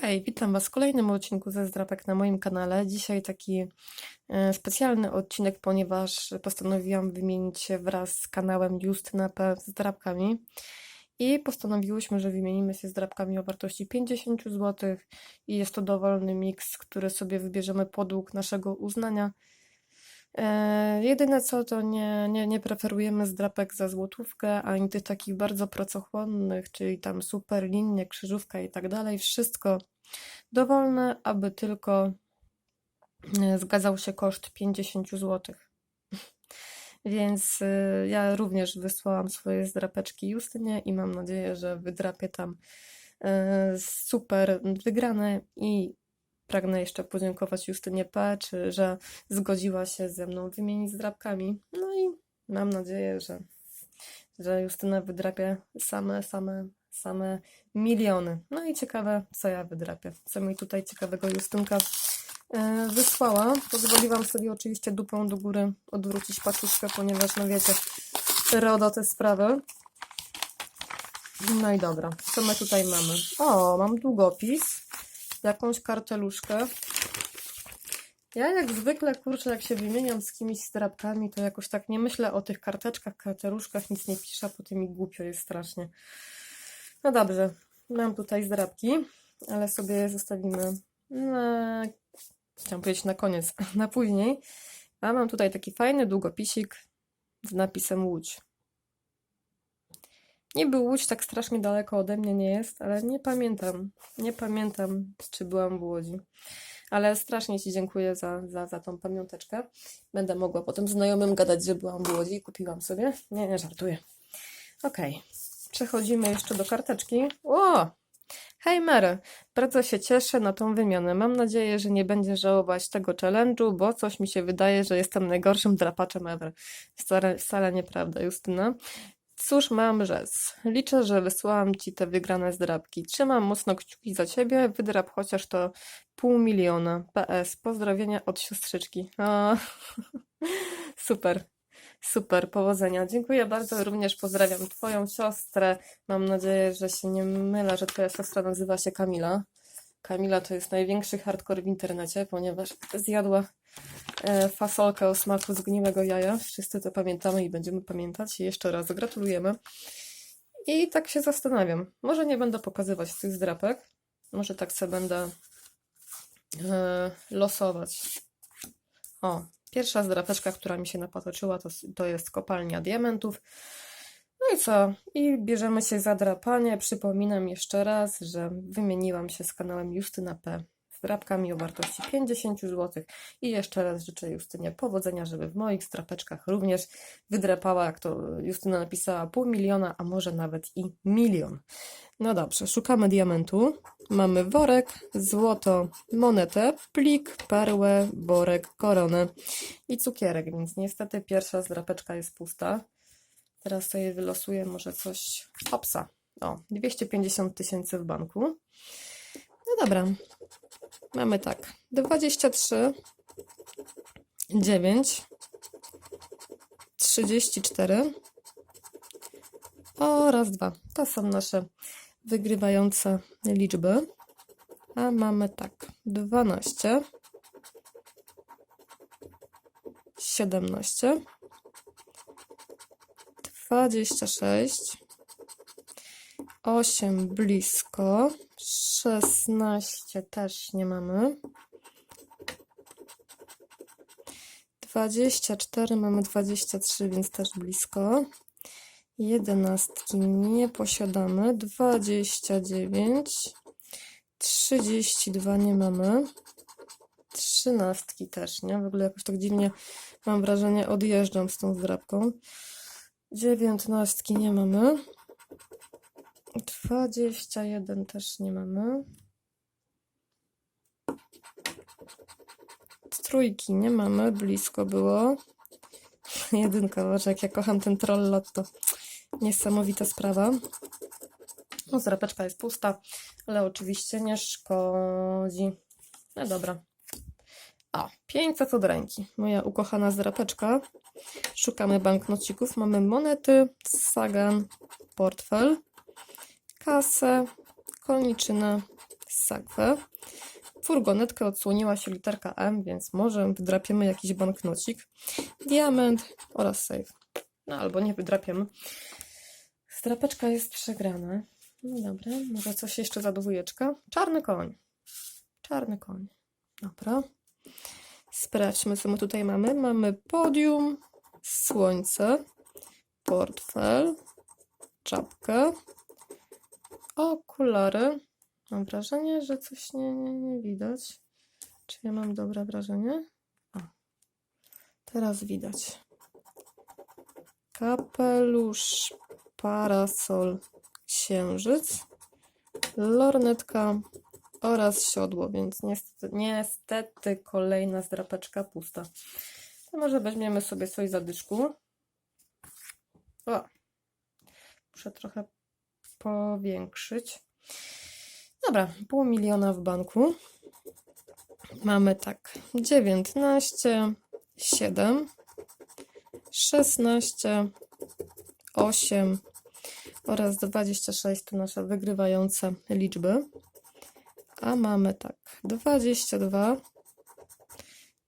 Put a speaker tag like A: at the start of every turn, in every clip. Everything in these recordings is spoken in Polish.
A: Hej, witam Was w kolejnym odcinku ze zdrapek na moim kanale. Dzisiaj taki e, specjalny odcinek, ponieważ postanowiłam wymienić się wraz z kanałem Justyna P z i postanowiłyśmy, że wymienimy się z drapkami o wartości 50 zł i jest to dowolny miks, który sobie wybierzemy podług naszego uznania. E, jedyne co, to nie, nie, nie preferujemy zdrapek za złotówkę, ani tych takich bardzo pracochłonnych, czyli tam super linie, krzyżówka i tak dalej. Wszystko dowolne, aby tylko e, zgadzał się koszt 50 zł. Więc e, ja również wysłałam swoje zdrapeczki Justynie i mam nadzieję, że wydrapię tam super wygrane i pragnę jeszcze podziękować Justynie P, czy że zgodziła się ze mną wymienić zdrapkami. No i mam nadzieję, że, że Justyna wydrapie same, same, same miliony. No i ciekawe, co ja wydrapię. Co mi tutaj ciekawego Justynka e, wysłała. Pozwoliłam sobie oczywiście dupą do góry odwrócić paczuszkę, ponieważ no wiecie, RODO te sprawy. No i dobra, co my tutaj mamy? O, mam długopis, jakąś karteluszkę. Ja jak zwykle, kurczę, jak się wymieniam z kimś zdrapkami, to jakoś tak nie myślę o tych karteczkach, karteluszkach, nic nie piszę, a potem mi głupio jest strasznie. No dobrze, mam tutaj zdrapki, ale sobie je zostawimy na... Chciałam powiedzieć na koniec, na później. A mam tutaj taki fajny długopisik z napisem Łódź. Niby Łódź tak strasznie daleko ode mnie nie jest, ale nie pamiętam. Nie pamiętam, czy byłam w Łodzi. Ale strasznie Ci dziękuję za, za, za tą pamiąteczkę. Będę mogła potem znajomym gadać, że byłam w Łodzi i kupiłam sobie. Nie, nie, żartuję. Okej. Przechodzimy jeszcze do karteczki. O! Hej Mary, bardzo się cieszę na tą wymianę. Mam nadzieję, że nie będziesz żałować tego challenge'u, bo coś mi się wydaje, że jestem najgorszym drapaczem ever. Wcale, wcale nieprawda, Justyna. Cóż mam rzec? Liczę, że wysłałam Ci te wygrane zdrapki. Trzymam mocno kciuki za Ciebie. Wydrap chociaż to pół miliona. PS. Pozdrowienia od siostrzyczki. O, super. Super, powodzenia. Dziękuję bardzo. Również pozdrawiam Twoją siostrę. Mam nadzieję, że się nie mylę, że Twoja siostra nazywa się Kamila. Kamila to jest największy hardcore w internecie, ponieważ zjadła e, fasolkę o smaku zgniłego jaja. Wszyscy to pamiętamy i będziemy pamiętać. Jeszcze raz gratulujemy. I tak się zastanawiam. Może nie będę pokazywać tych zdrapek. Może tak sobie będę e, losować. O, pierwsza zdrapeczka, która mi się napatoczyła, to, to jest kopalnia diamentów. No i co? I bierzemy się za drapanie. Przypominam jeszcze raz, że wymieniłam się z kanałem Justyna P. z drapkami o wartości 50 zł. I jeszcze raz życzę Justynie powodzenia, żeby w moich strapeczkach również wydrapała, jak to Justyna napisała, pół miliona, a może nawet i milion. No dobrze, szukamy diamentu. Mamy worek, złoto, monetę, plik, perłę, worek, koronę i cukierek, więc niestety pierwsza zdrapeczka jest pusta. Teraz sobie wylosuję może coś. Hopsa. O, 250 tysięcy w banku. No dobra. Mamy tak. 23, 9, 34 oraz 2. To są nasze wygrywające liczby. A mamy tak. 12, 17, 26, 8 blisko, 16 też nie mamy, 24 mamy 23, więc też blisko, 11 nie posiadamy, 29, 32 nie mamy, 13 też nie, w ogóle jakoś tak dziwnie mam wrażenie odjeżdżam z tą zdrabką. Dziewiętnastki nie mamy. Dwadzieścia jeden też nie mamy. Trójki nie mamy, blisko było. Jedynka, boże, jak ja kocham ten troll lotto. Niesamowita sprawa. No, zrapeczka jest pusta, ale oczywiście nie szkodzi. No dobra. O, 500 od ręki. Moja ukochana zrapeczka. Szukamy banknocików. Mamy monety, sagan, portfel, kasę, koniczynę, sakwę. Furgonetkę odsłoniła się literka M, więc może wydrapiemy jakiś banknocik. Diament oraz save. No albo nie wydrapiemy. Strapeczka jest przegrana. No dobra, może coś jeszcze za dwójeczka. Czarny koń. Czarny koń. Dobra. Sprawdźmy, co my tutaj mamy. Mamy podium, słońce, portfel, czapkę, okulary. Mam wrażenie, że coś nie, nie, nie widać. Czy ja mam dobre wrażenie? Teraz widać. Kapelusz, parasol, księżyc, lornetka oraz siodło, więc niestety, niestety kolejna zdrapeczka pusta. To może weźmiemy sobie coś zadyszku. O, muszę trochę powiększyć. Dobra, pół miliona w banku. Mamy tak 19, 7, 16, 8 oraz 26 to nasze wygrywające liczby. A mamy tak 22,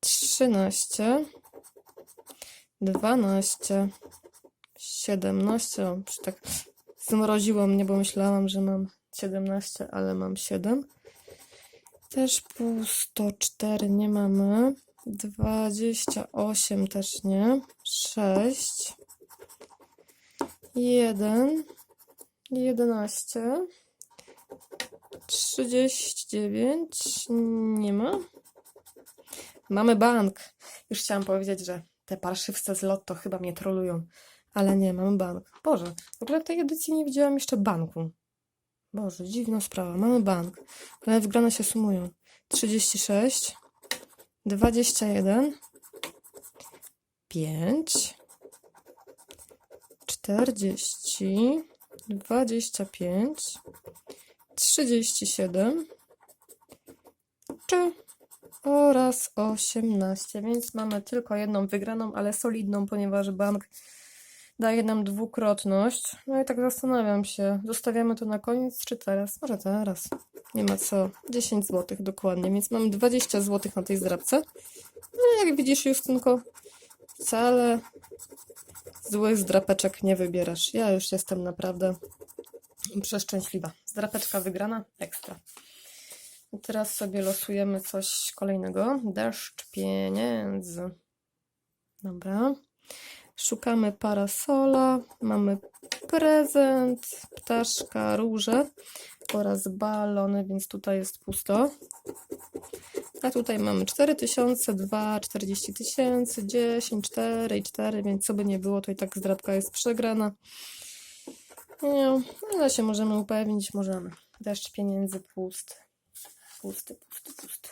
A: 13, 12, 17. O, Już tak zmroziło mnie, bo myślałam, że mam 17, ale mam 7. Też pusto 4 nie mamy. 28 też nie. 6. 1. 11. 39 nie ma. Mamy bank. Już chciałam powiedzieć, że te parszywce z lotto chyba mnie trolują, ale nie, mamy bank. Boże, w ogóle w tej edycji nie widziałam jeszcze banku. Boże, dziwna sprawa. Mamy bank. Ale wygrane się sumują. 36, 21, 5, 40, 25, 37 czy oraz 18, więc mamy tylko jedną wygraną, ale solidną, ponieważ bank daje nam dwukrotność. No i tak zastanawiam się, zostawiamy to na koniec, czy teraz? Może teraz. Nie ma co. 10 zł dokładnie, więc mam 20 zł na tej zdrabce. No jak widzisz, Justynko, wcale złych zdrapeczek nie wybierasz. Ja już jestem naprawdę przeszczęśliwa. Zdrapeczka wygrana, ekstra. Teraz sobie losujemy coś kolejnego. Deszcz pieniędzy. Dobra. Szukamy parasola. Mamy prezent, ptaszka, róże oraz balony, więc tutaj jest pusto. A tutaj mamy 4000, 2, 40 tysięcy, 10, 4 i 4, więc co by nie było, to i tak zdrabka jest przegrana. Nie, ale się możemy upewnić, możemy. Deszcz pieniędzy pusty. Pusty, pusty, pusty.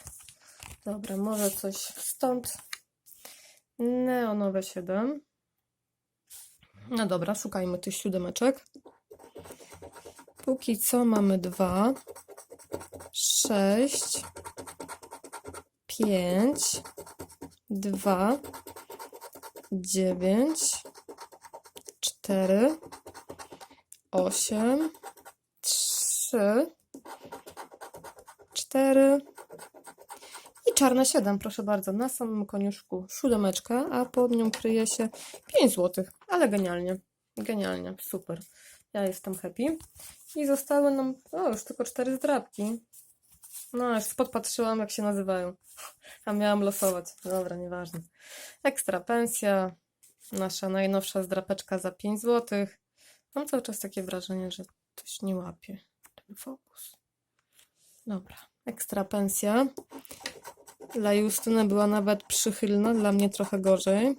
A: Dobra, może coś stąd. Neonowe 7. No dobra, szukajmy tych siódemeczek. Póki co mamy 2, 6, 5, 2, 9, 4, 8, 3, 4 i czarne 7, proszę bardzo, na samym koniuszku siódemeczka, a pod nią kryje się 5 zł, ale genialnie, genialnie, super. Ja jestem happy. I zostały nam, o, już tylko 4 zdrabki. No, już podpatrzyłam, jak się nazywają. A miałam losować. Dobra, nieważne. Ekstra pensja. Nasza najnowsza zdrapeczka za 5 zł. Mam cały czas takie wrażenie, że coś nie łapie ten fokus. Dobra, ekstra pensja. Dla Justyny była nawet przychylna, dla mnie trochę gorzej.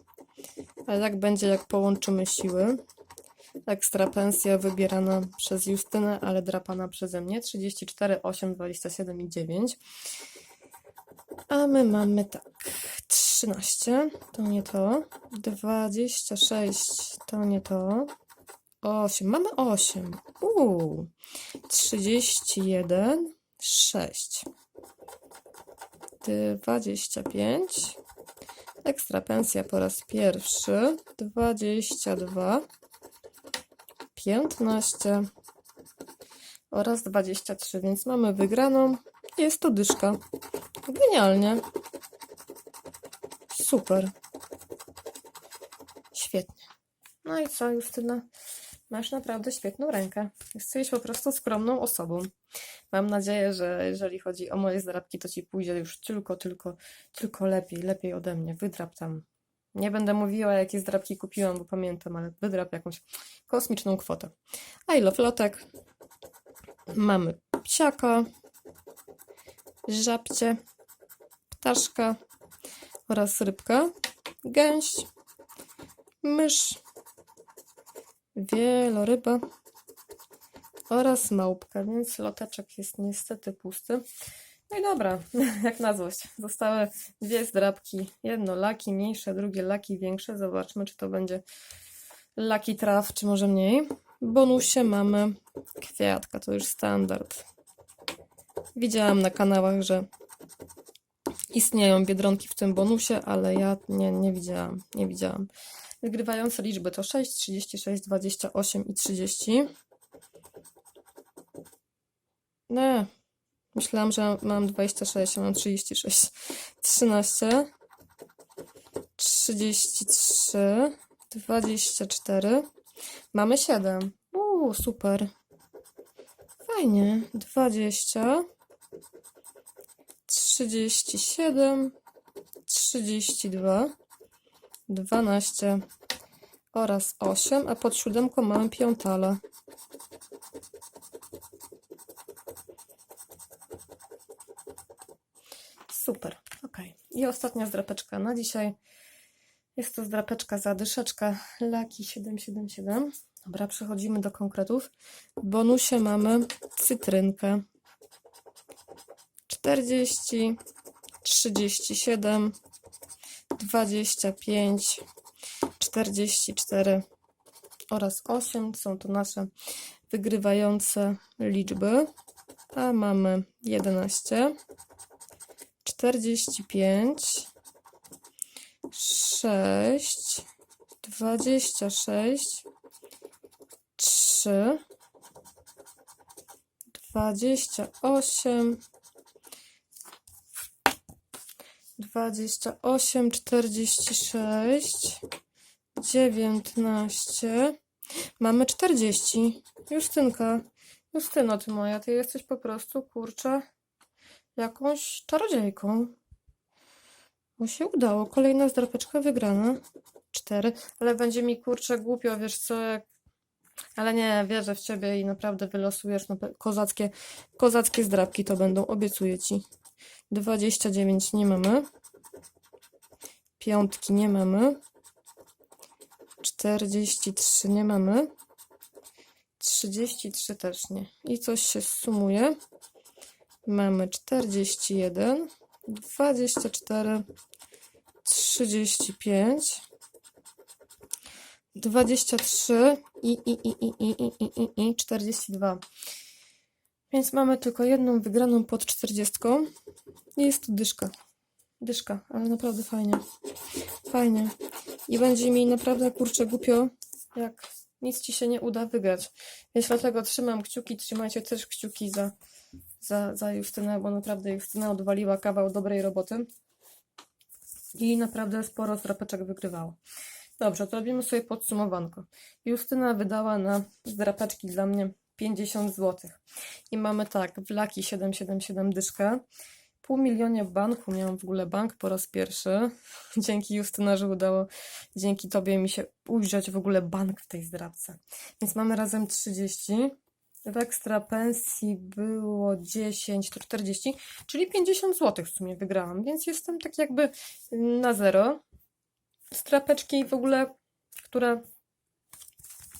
A: Ale jak będzie, jak połączymy siły? Ekstra pensja wybierana przez Justynę, ale drapana przeze mnie. 34, 8, 27 i 9. A my mamy tak. 13, to nie to. 26, to nie to. 8, mamy 8. Uuu. 31, 6. 25. Ekstra pensja po raz pierwszy. 22. 15. oraz 23, więc mamy wygraną. Jest to dyszka. Genialnie. Super. Świetnie. No i co, Justyna? Masz naprawdę świetną rękę. Jesteś po prostu skromną osobą. Mam nadzieję, że jeżeli chodzi o moje zdrabki, to ci pójdzie już tylko, tylko, tylko lepiej, lepiej ode mnie. Wydrap tam. Nie będę mówiła, jakie zdrabki kupiłam, bo pamiętam, ale wydrap jakąś kosmiczną kwotę. I love lotek. Mamy psiaka, żabcie, ptaszka oraz rybka, gęś, mysz, wieloryba oraz małpka, więc loteczek jest niestety pusty. No i dobra, jak na złość. Zostały dwie zdrabki. Jedno laki mniejsze, drugie laki większe. Zobaczmy, czy to będzie laki traf, czy może mniej. W bonusie mamy kwiatka, to już standard. Widziałam na kanałach, że istnieją biedronki w tym bonusie, ale ja nie, nie widziałam, nie widziałam. Wygrywające liczby to 6, 36, 28 i 30. Nie, myślałam, że mam 26, a mam 36. 13, 33, 24. Mamy 7. Uuu, super. Fajnie. 20, 37, 32, 12 oraz 8, a pod siódemką mamy piątale. Super, ok. I ostatnia zdrapeczka na dzisiaj. Jest to zdrapeczka za dyszeczkę Laki 777. Dobra, przechodzimy do konkretów. W bonusie mamy cytrynkę 40, 37, 25, 44 oraz 8. Są to nasze wygrywające liczby. A mamy 11, 45, 6, 26, 3, 28, 28, 46, 19. Mamy 40. Justynka. Justyno, ty moja, ty jesteś po prostu, kurczę, jakąś czarodziejką. Mu się udało. Kolejna zdrapeczka wygrana. Cztery. Ale będzie mi, kurczę, głupio, wiesz co, jak... Ale nie, wierzę w ciebie i naprawdę wylosujesz no, kozackie, kozackie zdrapki to będą, obiecuję ci. 29 nie mamy. Piątki nie mamy. 43 nie mamy. 33 też nie. I coś się sumuje. Mamy 41, 24, 35, 23 i, i, i, i, i, i, i, i, i 42. Więc mamy tylko jedną wygraną pod 40. I jest to dyszka. Dyszka, ale naprawdę fajnie. Fajnie. I będzie mi naprawdę kurczę głupio, jak nic ci się nie uda wygrać. Więc dlatego trzymam kciuki, trzymajcie też kciuki za, za, za Justynę, bo naprawdę Justyna odwaliła kawał dobrej roboty. I naprawdę sporo zdrapeczek wygrywała. Dobrze, to robimy sobie podsumowanko. Justyna wydała na zdrapeczki dla mnie 50 zł. I mamy tak, w Laki 777 dyszkę. Pół milionie banku, miałam w ogóle bank po raz pierwszy. Dzięki Justyna, że udało, dzięki Tobie mi się ujrzeć w ogóle bank w tej zdrabce. Więc mamy razem 30. W ekstra pensji było 10, to 40, czyli 50 zł w sumie wygrałam, więc jestem tak jakby na zero. Strapeczki w ogóle, które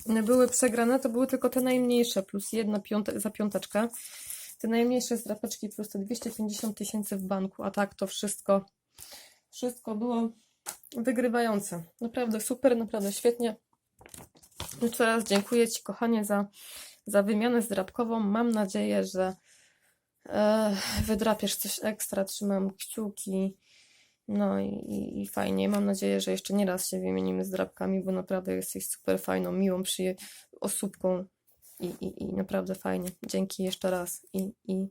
A: były przegrane, to były tylko te najmniejsze, plus jedna piąte, za piąteczkę. Te najmniejsze strapeczki plus te 250 tysięcy w banku, a tak to wszystko, wszystko było wygrywające. Naprawdę super, naprawdę świetnie. Jeszcze raz dziękuję Ci, kochanie, za, za wymianę zdrabkową. Mam nadzieję, że e, wydrapiesz coś ekstra. Trzymam kciuki. No i, i, i fajnie. Mam nadzieję, że jeszcze nie raz się wymienimy z drapkami, bo naprawdę jesteś super fajną, miłą przyje- osóbką. I, i, I naprawdę fajnie. Dzięki jeszcze raz. I, i,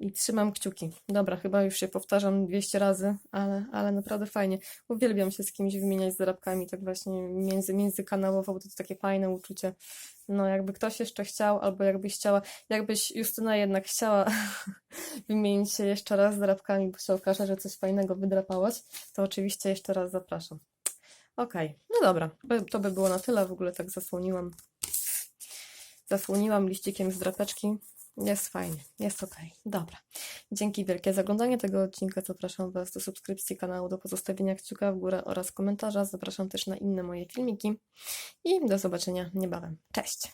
A: I trzymam kciuki. Dobra, chyba już się powtarzam 200 razy, ale, ale naprawdę fajnie. Uwielbiam się z kimś wymieniać zarobkami, tak właśnie między, międzykanałowo, bo to jest takie fajne uczucie. No, jakby ktoś jeszcze chciał, albo jakbyś chciała, jakbyś Justyna jednak chciała wymienić się jeszcze raz zarobkami, bo się okaże, że coś fajnego wydrapałaś, to oczywiście jeszcze raz zapraszam. Okej, no dobra, to by było na tyle. W ogóle tak zasłoniłam. Zasłoniłam liścikiem z drapeczki. Jest fajnie, jest ok. Dobra. Dzięki wielkie za oglądanie tego odcinka. Zapraszam Was do subskrypcji kanału, do pozostawienia kciuka w górę oraz komentarza. Zapraszam też na inne moje filmiki i do zobaczenia niebawem. Cześć!